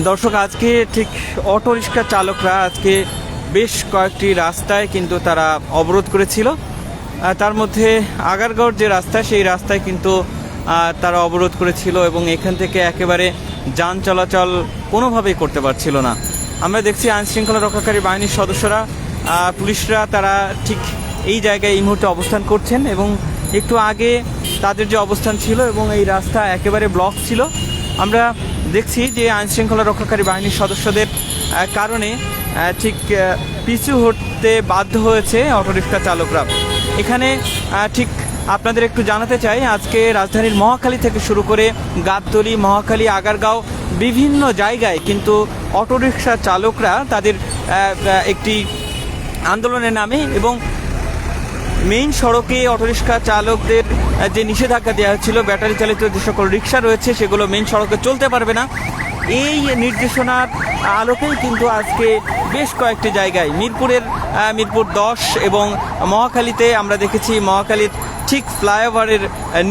দর্শক, আজকে ঠিক অটো রিক্সা চালকরা আজকে বেশ কয়েকটি রাস্তায় কিন্তু তারা অবরোধ করেছিল। তার মধ্যে আগারগড় যে রাস্তা, সেই রাস্তায় কিন্তু তারা অবরোধ করেছিল এবং এখান থেকে একেবারে যান চলাচল কোনোভাবেই করতে পারছিল না। আমরা দেখছি আইন শৃঙ্খলা রক্ষাকারী বাহিনীর সদস্যরা পুলিশরা তারা ঠিক এই জায়গায় এই মুহূর্তে অবস্থান করছেন এবং একটু আগে তাদের যে অবস্থান ছিল এবং এই রাস্তা একেবারে ব্লক ছিল। আমরা দেখছি যে আইন শৃঙ্খলা রক্ষাকারী বাহিনীর সদস্যদের কারণে ঠিক পিছু হটতে বাধ্য হয়েছে অটোরিক্সা চালকরা। এখানে ঠিক আপনাদের একটু জানাতে চাই, আজকে রাজধানীর মহাখালী থেকে শুরু করে গাবতলী, মহাখালী, আগারগাঁও বিভিন্ন জায়গায় কিন্তু অটোরিক্সা চালকরা তাদের একটি আন্দোলনের নামে এবং মেইন সড়কে অটোরিক্সা চালকদের যে নিষেধাজ্ঞা দেওয়া হচ্ছিল, ব্যাটারি চালিত যে সকল রিক্সা রয়েছে, সেগুলো মেইন সড়কে চলতে পারবে না। এই নির্দেশনার আলোকেই কিন্তু আজকে বেশ কয়েকটি জায়গায়, মিরপুরের মিরপুর দশ এবং মহাখালীতে আমরা দেখেছি মহাখালীর ঠিক ফ্লাইওভারের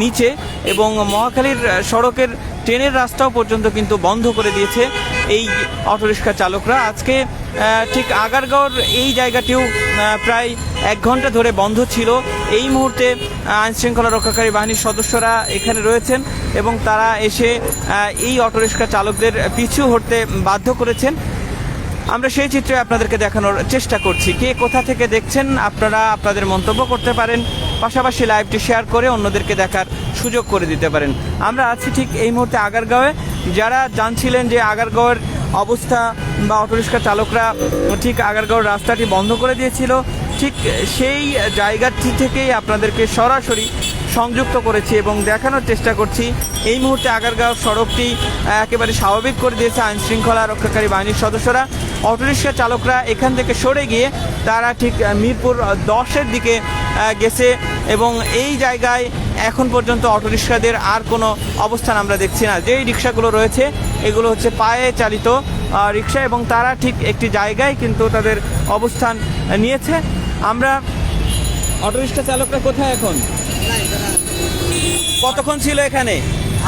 নিচে এবং মহাখালীর সড়কের ট্রেনের রাস্তাও পর্যন্ত কিন্তু বন্ধ করে দিয়েছে। এই অটোরিক্সা চালকরা। আজকে ঠিক আগারগাঁওর এই জায়গাটিও প্রায় এক ঘণ্টা ধরে বন্ধ ছিল। এই মুহূর্তে আইন শৃঙ্খলা রক্ষাকারী বাহিনীর সদস্যরা এখানে রয়েছেন এবং তারা এসে এই অটোরিক্সা চালকদের পিছু হটতে বাধ্য করেছেন। আমরা সেই চিত্রে আপনাদেরকে দেখানোর চেষ্টা করছি। কে কোথা থেকে দেখছেন, আপনারা আপনাদের মন্তব্য করতে পারেন, পাশাপাশি লাইভটি শেয়ার করে অন্যদেরকে দেখার সুযোগ করে দিতে পারেন। আমরা আছি ঠিক এই মুহূর্তে আগারগাঁওয়ে। যারা জানছিলেন যে আগারগাঁওয়ের অবস্থা বা অটোরিক্সা চালকরা ঠিক আগারগাঁওর রাস্তাটি বন্ধ করে দিয়েছিল, ঠিক সেই জায়গাটি থেকেই আপনাদেরকে সরাসরি সংযুক্ত করেছি এবং দেখানোর চেষ্টা করছি। এই মুহূর্তে আগারগাঁও সড়কটি একেবারে স্বাভাবিক করে দিয়েছে আইন শৃঙ্খলা রক্ষাকারী বাহিনীর সদস্যরা। অটোরিক্সা চালকরা এখান থেকে সরে গিয়ে তারা ঠিক মিরপুর দশের দিকে গেছে এবং এই জায়গায় এখন পর্যন্ত অটোরিক্সাদের আর কোনো অবস্থান আমরা দেখছি না। যেই রিক্সাগুলো রয়েছে এগুলো হচ্ছে পায়ে চালিত রিক্সা এবং তারা ঠিক একটি জায়গায় কিন্তু তাদের অবস্থান নিয়েছে। আমরা অটোরিক্সা চালকরা কোথায় এখন? কতক্ষণ ছিল এখানে?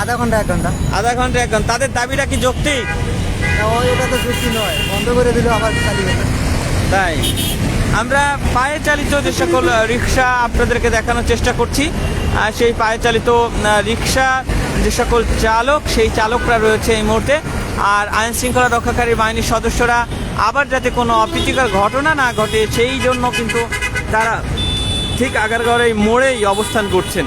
আধা ঘণ্টা এক ঘণ্টা। আধা ঘণ্টা এক ঘণ্টা। তাদের দাবিটা কি যৌক্তিক? ওটা তো যুক্তি নয়। বন্ধ করে দিলে আবার চালিয়ে তাই? আমরা পায়ে চালিত যে সকল রিক্সা আপনাদেরকে দেখানোর চেষ্টা করছি। সেই পায়ে চালিত রিক্সা যে সকল চালক, সেই চালকরা রয়েছে এই মুহূর্তে। আর আইন শৃঙ্খলা রক্ষাকারী বাহিনীর সদস্যরা আবার যাতে কোনো অপ্রীতিকর ঘটনা না ঘটে, সেই জন্য কিন্তু তারা ঠিক আগারগড়ে মোড়েই অবস্থান করছেন।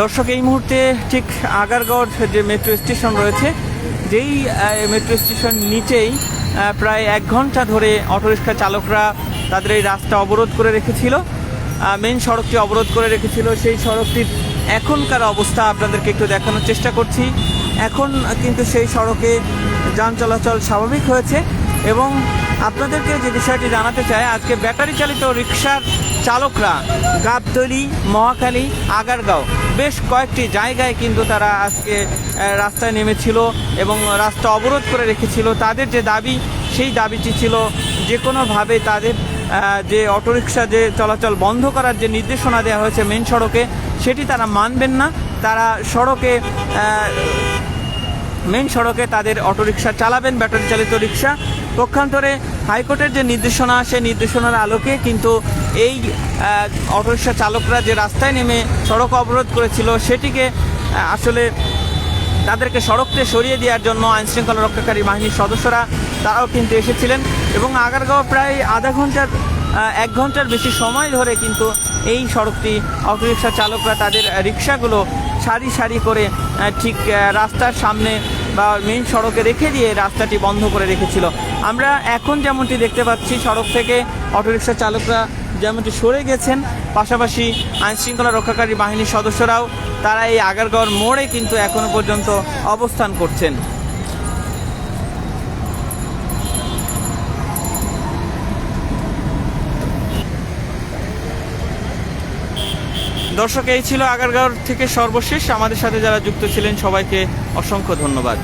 দর্শক, এই মুহূর্তে ঠিক আগারগড় যে মেট্রো স্টেশন রয়েছে, যেই মেট্রো স্টেশন নিচেই প্রায় এক ঘণ্টা ধরে অটোরিক্সা চালকরা তাদের এই রাস্তা অবরোধ করে রেখেছিল। মেন সড়কটি অবরোধ করে রেখেছিল। সেই সড়কটির এখনকার অবস্থা আপনাদেরকে একটু দেখানোর চেষ্টা করছি। এখন কিন্তু সেই সড়কে যান চলাচল স্বাভাবিক হয়েছে এবং আপনাদেরকে যে বিষয়টি জানাতে চাই, আজকে ব্যাটারি চালিত রিক্সার চালকরা গাবতলি, মহাখালী, আগারগাঁও বেশ কয়েকটি জায়গায় কিন্তু তারা আজকে রাস্তায় নেমেছিল এবং রাস্তা অবরোধ করে রেখেছিল। তাদের যে দাবি, সেই দাবিটি ছিল যে কোনোভাবে তাদের যে অটোরিকশা যে চলাচল বন্ধ করার যে নির্দেশনা দেওয়া হয়েছে মেন সড়কে, সেটি তারা মানবেন না। তারা সড়কে মেন সড়কে তাদের অটোরিকশা চালাবেন, ব্যাটারি চালিত রিক্সা। পক্ষান্তরে হাইকোর্টের যে নির্দেশনা সেই নির্দেশনার আলোকে কিন্তু এই আহ, অটোরিকশা চালকরা যে রাস্তায় নেমে সড়ক অবরোধ করেছিল সেটিকে আসলে তাদেরকে সড়কতে সরিয়ে দেওয়ার জন্য আইনশৃঙ্খলা রক্ষাকারী বাহিনীর সদস্যরা তারাও কিন্তু এসেছিলেন এবং আগারগাঁও প্রায় আধা ঘণ্টার এক ঘণ্টার বেশি সময় ধরে কিন্তু এই সড়কটি অটোরিকশা চালকরা তাদের রিক্সাগুলো সারি সারি করে ঠিক রাস্তার সামনে বা মেন সড়কে রেখে দিয়ে রাস্তাটি বন্ধ করে রেখেছিল। আমরা এখন যেমনটি দেখতে পাচ্ছি, সড়ক থেকে অটোরিকশা চালকরা যেমনটি সরে গেছেন, পাশাপাশি আইনশৃঙ্খলা রক্ষাকারী বাহিনীর সদস্যরাও তারা এই আগারগড় মোড়ে কিন্তু এখনও পর্যন্ত অবস্থান করছেন। দর্শক এই ছিল আগারগাঁও থেকে সর্বশেষ। আমাদের সাথে যারা যুক্ত ছিলেন সবাইকে অসংখ্য ধন্যবাদ।